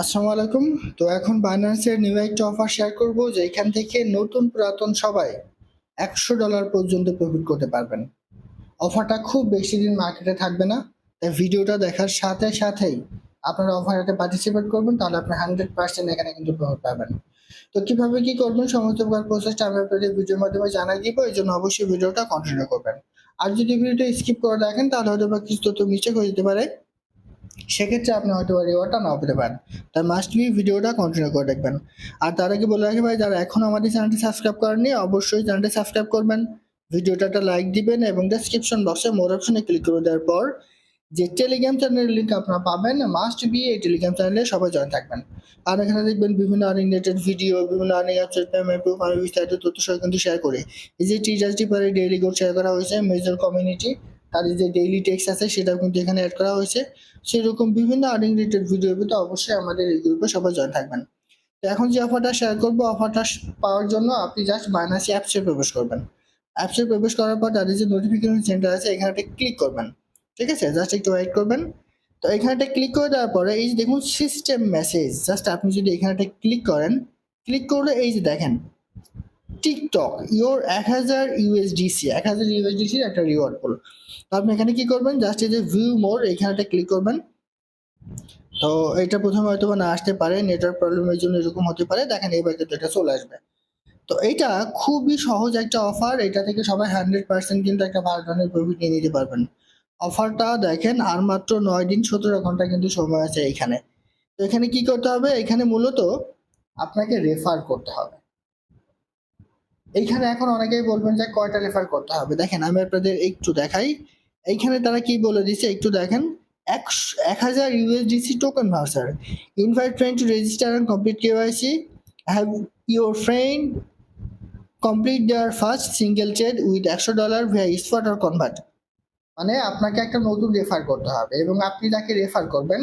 আসসালামু আলাইকুম। তো এখন বাইন্যান্সের নিউ একটা অফার শেয়ার করব যেখান থেকে নতুন পুরাতন সবাই একশো ডলার পর্যন্ত প্রফিট করতে পারবেন। অফারটা খুব বেশি দিন মার্কেটে থাকবে না, তাই ভিডিওটা দেখার সাথে সাথেই আপনারা অফারটাতে পার্টিসিপেট করবেন, তাহলে আপনি হান্ড্রেড পার্সেন্ট এখানে কিন্তু প্রফিট পাবেন। তো কীভাবে কি করবেন, সমস্ত প্রকার প্রসেসটা আমি আপনাদের ভিডিওর মাধ্যমে জানাই দিব, এই জন্য অবশ্যই ভিডিওটা কন্টিনিউ করবেন। আর যদি ভিডিওটা স্কিপ করে দেখেন, তাহলে হয়তো বা কিছু তথ্য মিস্টেক হয়ে যেতে পারে। সেক্ষেত্রে আপনি হয়তো রিওয়ার্ডটা নাও পেতে পারেন। তাই মাস্ট বি ভিডিওটা কন্টিনিউ করে দেখবেন। আর তার আগে বলে রাখি ভাই, যারা এখন আমাদের চ্যানেলটি সাবস্ক্রাইব করেননি, অবশ্যই চ্যানেলটি সাবস্ক্রাইব করবেন। ভিডিওটা একটা লাইক দিবেন এবং ডেসক্রিপশন বক্সে মোর অপশনে ক্লিক করে দেওয়ার পর যে টেলিগ্রাম চ্যানেলের লিঙ্ক আপনারা পাবেন মাস্ট বি এই টেলিগ্রাম চ্যানেলে সবাই জয়েন থাকবেন। আর এখানে দেখবেন বিভিন্ন আর্নিং রিলেটেড ভিডিও বিভিন্ন আর্নিং অ্যাপসের পেমেন্ট প্রুফ আমি বিস্তারিত তথ্য সহ কিন্তু শেয়ার করে। এই যে টিচার্সটি পরে ডেইলি কোড শেয়ার করা হয়েছে মেজর কমিউনিটি তাদের যে ডেইলি টেক্সট আছে সেটাও কিন্তু এখানে অ্যাড করা হয়েছে। সেরকম বিভিন্ন আর্নিং রিলেটেড ভিডিওর ভিতরে অবশ্যই আমাদের এই গ্রুপে সবাই জয়েন থাকবেন। তো এখন যে অফারটা শেয়ার করব অফারটা পাওয়ার জন্য আপনি জাস্ট বাইনাসি অ্যাপসে প্রবেশ করবেন। অ্যাপসে প্রবেশ করার পর তাদের যে নোটিফিকেশন সেন্টার আছে, এখানে ক্লিক করবেন। ঠিক আছে? জাস্ট একটু ওয়েট করবেন। তো এখানেটা ক্লিক করে দেওয়ার পরে এই যে দেখুন সিস্টেম মেসেজ জাস্ট আপনি যদি এখানেটা ক্লিক করেন ক্লিক করলে এই যে দেখেন টিকটক ইওর এক হাজার ইউএসডিসি এক হাজার ইউএসডিসির একটা রিওয়ার্ড বল তো আপনি এখানে কি করবেন? জাস্ট এই যে ভিউ মোর এখানেটা ক্লিক করবেন। তো এটা প্রথমে হয়তো না আসতে পারে নেটওয়ার্ক প্রবলেমের জন্য এরকম হতে পারে। দেখেন এবার কিন্তু এটা চলে আসবে। তো এটা খুবই সহজ একটা অফার এটা থেকে সবাই হান্ড্রেড পার্সেন্ট কিন্তু একটা ভালো ধরনের প্রফিট নিয়ে নিতে পারবেন। অফারটা দেখেন, আর মাত্র নয় দিন সতেরো ঘণ্টা কিন্তু সময় আছে এখানে। তো এখানে কি করতে হবে? এখানে মূলত আপনাকে রেফার করতে হবে। এইখানে এখন অনেকেই বলবেন যে কয়টা রেফার করতে হবে? দেখেন, আমি আপনাদের একটু দেখাই। এইখানে তারা কি বলে দিচ্ছে একটু দেখেন। একশো, এক হাজার USDC token voucher invite friend to register and complete KYC have your friend complete their first single trade with একশো dollar via spot or convert মানে আপনাকে একটা নতুন রেফার করতে হবে এবং আপনি তাকে রেফার করবেন,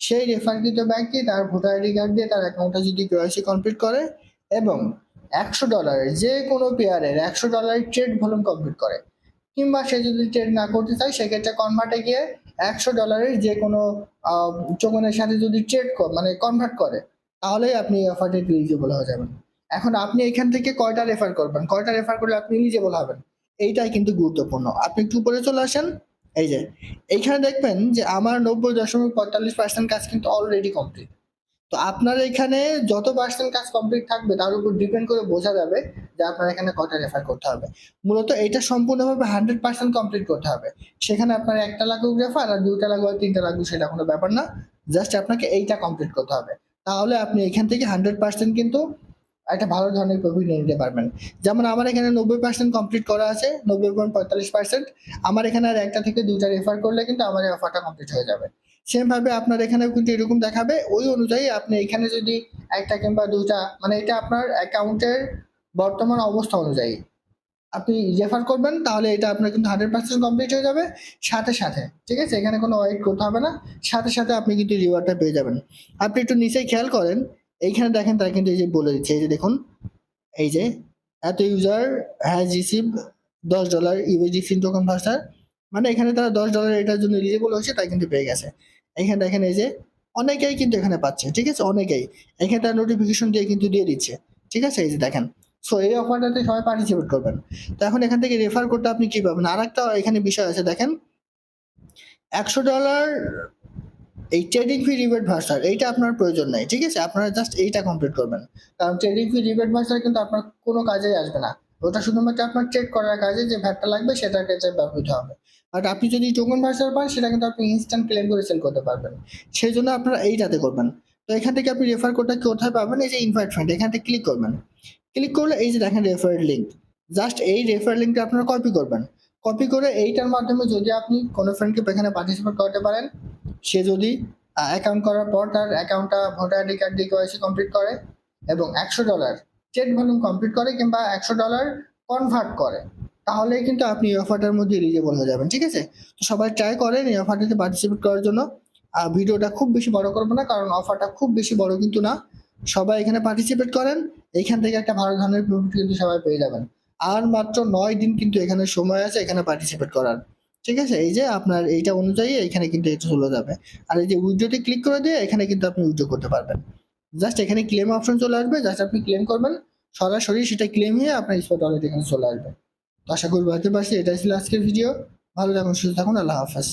সেই রেফারকৃত ব্যক্তি তার ভোটার আইডি কার্ড দিয়ে তার অ্যাকাউন্টটা যদি কেওয়াইসি কমপ্লিট করে এবং একশো ডলারের যে কোনো পেয়ারের একশো ডলারের ট্রেড ভলিউম কমপ্লিট করে। কিংবা সে যদি ট্রেড না করতে চায়, সেক্ষেত্রে কনভার্টে গিয়ে একশো ডলারের যে কোনো টোকনের সাথে যদি ট্রেড মানে কনভার্ট করে, তাহলেই আপনি এই অফারটি এলিজিবল হয়ে যাবেন। এখন আপনি এখান থেকে কয়টা রেফার করবেন? কয়টা রেফার করলে আপনি এলিজিবল হবেন? এইটাই কিন্তু গুরুত্বপূর্ণ। আপনি একটু উপরে চলে আসেন। এই যে, এইখানে দেখবেন যে আমার নব্বই দশমিক পঁয়তাল্লিশ পার্সেন্ট কাজ কিন্তু অলরেডি কমপ্লিট তো আপনার এখানে যত পার্সেন্ট কাজ কমপ্লিট থাকবে, তার উপর ডিপেন্ড করে বোঝা যাবে যে আপনার এখানে কটা রেফার করতে হবে। মূলত এটা সম্পূর্ণভাবে হান্ড্রেড পার্সেন্ট কমপ্লিট করতে হবে। সেখানে আপনার একটা লাগুক রেফার আর দুইটা লাগুক আর তিনটা লাগুক, সেটা কোনো ব্যাপার না। জাস্ট আপনাকে এইটা কমপ্লিট করতে হবে। তাহলে আপনি এখান থেকে হান্ড্রেড পার্সেন্ট কিন্তু একটা ভালো ধরনের প্রফিট নিয়ে নিতে পারবেন। যেমন আমার এখানে নব্বই পার্সেন্ট কমপ্লিট করা আছে, নব্বই পয়েন্ট পঁয়তাল্লিশ পার্সেন্ট আমার এখানে আর একটা থেকে দুইটা রেফার করলে কিন্তু আমার এই অফারটা কমপ্লিট হয়ে যাবে। সেম ভাবে আপনার এখানেও কিন্তু এরকম দেখাবে। ওই অনুযায়ী আপনি এখানে যদি একটা কিংবা দুইটা মানে এটা আপনার অ্যাকাউন্টের বর্তমান অবস্থা অনুযায়ী। আপনি রেফার করবেন, তাহলে এটা আপনার কিন্তু হান্ড্রেড পার্সেন্ট কমপ্লিট হয়ে যাবে। সাথে সাথে, ঠিক আছে? এখানে কোনো ওয়েট করতে হবে না। সাথে সাথে আপনি কিন্তু রিওয়ার্ডটা পেয়ে যাবেন। আপনি একটু নিচে খেয়াল করেন। এইখানে দেখেন, তারা কিন্তু এই যে বলে দিচ্ছে, এই যে দেখুন, এই যে এত ইউজার হ্যাজ রিসিভ দশ ডলার ইউএসডিসি টোকন ভার্সার মানে এখানে তারা দশ ডলার এটার জন্য এলিজিবল হয়েছে, তাই কিন্তু পেয়ে গেছে। এখানে দেখেন এই যে অনেকেই কিন্তু এখানে পাচ্ছে, ঠিক আছে? অনেকেই। এখানে তার নোটিফিকেশন দিয়ে কিন্তু দিয়ে দিচ্ছে, ঠিক আছে? এই যে দেখেন। সো এই অফারটাতে সবাই পার্টিসিপেট করবেন। তো এখন এখান থেকে রেফার করতে আপনি কি পাবেন? আর একটা এখানে বিষয় আছে, দেখেন। একশো ডলার এই ট্রেডিং ফি রিবেট ভার্সার এইটা আপনার প্রয়োজন নাই, ঠিক আছে? আপনারা জাস্ট এইটা কমপ্লিট করবেন। কারণ ট্রেডিং ফি রিবেট ভার্সার কিন্তু আপনার কোনো কাজেই আসবে না। ওটা শুধুমাত্র আপনার ট্রেড করার কাজে যে ভ্যাটটা লাগবে, সেটার কাছে ব্যবহৃত হবে। বাট আপনি যদি টোকন ভার্সার পান, সেটা কিন্তু আপনি ইনস্ট্যান্ট ক্লেম করে সেল করতে পারবেন। সেই জন্য আপনারা এইটাতে করবেন। তো এখান থেকে আপনি রেফার কোডটা কোথায় পাবেন? এই যে ইনভাইট ফ্রেন্ড এখান থেকে ক্লিক করবেন। ক্লিক করলে এই যে দেখেন রেফারেল লিঙ্ক জাস্ট এই রেফারেল লিঙ্কটা আপনারা কপি করবেন। কপি করে এইটার মাধ্যমে যদি আপনি কোনো ফ্রেন্ডকে এখানে পার্টিসিপেট করতে পারেন, সে যদি অ্যাকাউন্ট করার পর তার অ্যাকাউন্টটা ভোটার আইডি কার্ড দিয়ে কেওয়াইসি কমপ্লিট করে এবং একশো ডলার চেক ভলিউম কমপ্লিট করে কিংবা একশো ডলার কনভার্ট করে। তাহলে কিন্তু আপনি এই অফারটার মধ্যে এলিজেবল হয়ে যাবেন, ঠিক আছে? তো সবাই ট্রাই করেন এই অফারটাতে পার্টিসিপেট করার জন্য। আর ভিডিওটা খুব বেশি বড় করব না, কারণ অফারটা খুব বেশি বড় কিন্তু না। সবাই এখানে পার্টিসিপেট করেন, এইখান থেকে একটা ভালো ধরনের প্রফিট কিন্তু সবাই পেয়ে যাবেন। আর মাত্র নয় দিন কিন্তু এখানে সময় আছে এখানে পার্টিসিপেট করার, ঠিক আছে? এই যে আপনার এইটা অনুযায়ী এখানে কিন্তু এটা চলে যাবে। আর এই যে উইড্রোতে ক্লিক করে দিয়ে এখানে কিন্তু আপনি উইড্রো করতে পারবেন। জাস্ট এখানে ক্লেম অপশন চলে আসবে জাস্ট আপনি ক্লেম করবেন, সরাসরি সেটা ক্লেম হয়ে আপনার স্পট ওয়ালেট এখানে চলে আসবে। আশা করব হতে পারছি এটাই ছিল আজকের ভিডিও। ভালো থাকুন সুস্থ থাকুন আল্লাহ হাফেজ।